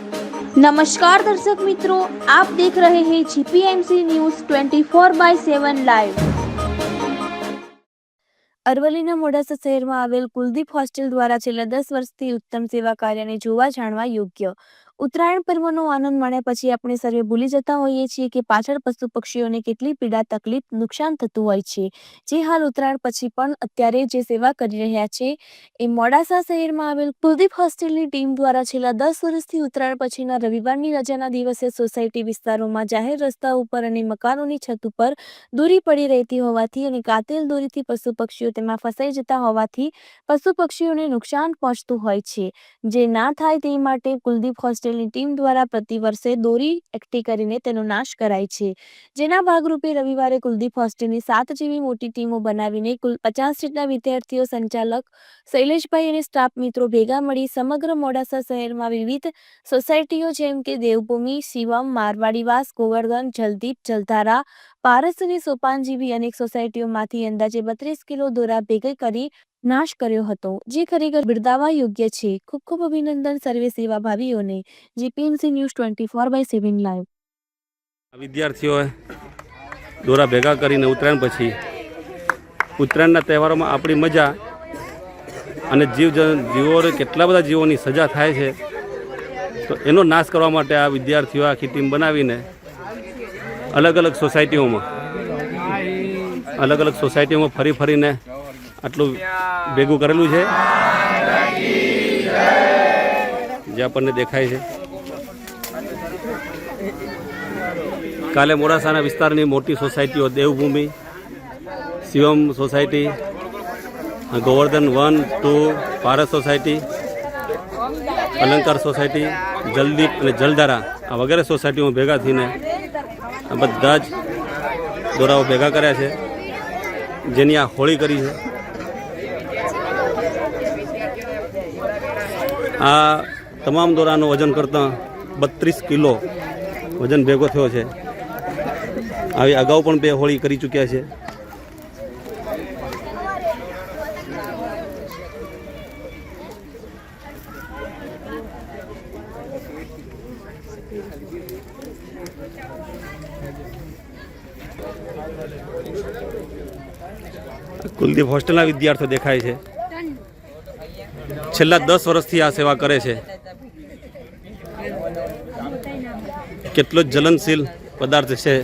નમસ્કાર દર્શક મિત્રો આપ દેખ રહે હે GPMC news 24 by seven live અરવલ્લીના મોડાસા શહેરમાં આવેલ કુલદીપ હોસ્ટેલ દ્વારા છેલ્લા દસ વર્ષથી ઉત્તમ સેવા કાર્યને જોવા જાણવા યોગ્ય ઉત્તરાયણ પર્વનો આનંદ માણ્યા પછી આપણે સર્વે ભૂલી જતા હોઈએ છીએ કે પાછળ પશુ પક્ષીઓને કેટલી પીડા, તકલીફ, નુકસાન થતું હોય છે. જે હાલ ઉત્તરાયણ પછી પણ અત્યારે જે સેવા કરી રહ્યા છે, એ મોડાસા શહેરમાં આવેલ કુલદીપ હોસ્ટેલની ટીમ દ્વારા છેલ્લા દસ વર્ષથી ઉત્તરાયણ પછીના રવિવારની રજાના દિવસે સોસાયટી વિસ્તારોમાં જાહેર રસ્તા ઉપર અને મકાનોની છત ઉપર દોરી પડી રહેતી હોવાથી અને કાતેલ દોરીથી પશુ પક્ષીઓ તેમાં ફસાઈ જતા હોવાથી પશુ પક્ષીઓને નુકસાન પહોંચતું હોય છે. જે ના થાય તે માટે કુલદીપ હોસ્ટેલની ટીમ દ્વારા પ્રતિ વર્ષે દોરી એકઠી કરીને તેનો નાશ કરાય છે. જેના ભાગરૂપે રવિવારે કુલદીપ હોસ્ટેલની સાત જેવી મોટી ટીમો બનાવીને કુલ પચાસ જેટલા વિદ્યાર્થીઓ સંચાલક શૈલેષભાઈ અને સ્ટાફ મિત્રો ભેગા મળી સમગ્ર મોડાસા શહેરમાં વિવિધ સોસાયટીઓ જેમ કે દેવભૂમિ, શિવમ મારવાડીવાસ ગોવર્ધન, જલદીપ, જલધારા, પારસ અને સોપાન જેવી અનેક સોસાયટીઓમાંથી અંદાજે બત્રીસ કિલો દોરા ભેગા કરી નાશ કર્યો હતો. જે ખરેખર બિરદાવા યોગ્ય છે. ખૂબ ખૂબ અભિનંદન સર્વે સેવા ભાવીઓને GPMC news twenty four by seven live. વિદ્યાર્થીઓએ દોરા ભેગા કરીને ઉત્તરાયણ પછી ઉત્તરાયણના તહેવારોમાં આપણી મજા અને જીવ જીવો કેટલા બધા જીવોની સજા થાય છે, તો એનો નાશ કરવા માટે આ વિદ્યાર્થીઓ આખી ટીમ બનાવીને અલગ અલગ સોસાયટીઓમાં અલગ અલગ સોસાયટીઓમાં ફરી ફરીને આટલું ભેગું કરેલું છે. જે આપણને દેખાય છે. કાલે મોડાસાના વિસ્તારની મોટી સોસાયટીઓ Devbhoomi, Shivam society, Govardhan one, two Paras society, Alankar society, Jaldeep અને જલધારા આ વગેરે સોસાયટીઓ ભેગા થઈને બધા જ દોરાઓ ભેગા કર્યા છે. જેની આ હોળી કરી છે. આ તમામ દોરાનું વજન કરતાં બત્રીસ કિલો વજન ભેગો થયો છે. આવી અગાઉ પણ બે હોળી કરી ચૂક્યા છે. કુલદીપ હોસ્ટેલના વિદ્યાર્થીઓ દેખાય છે. છેલ્લા દસ વર્ષથી આ સેવા કરે છે. કેટલો જલનશીલ પદાર્થ છે.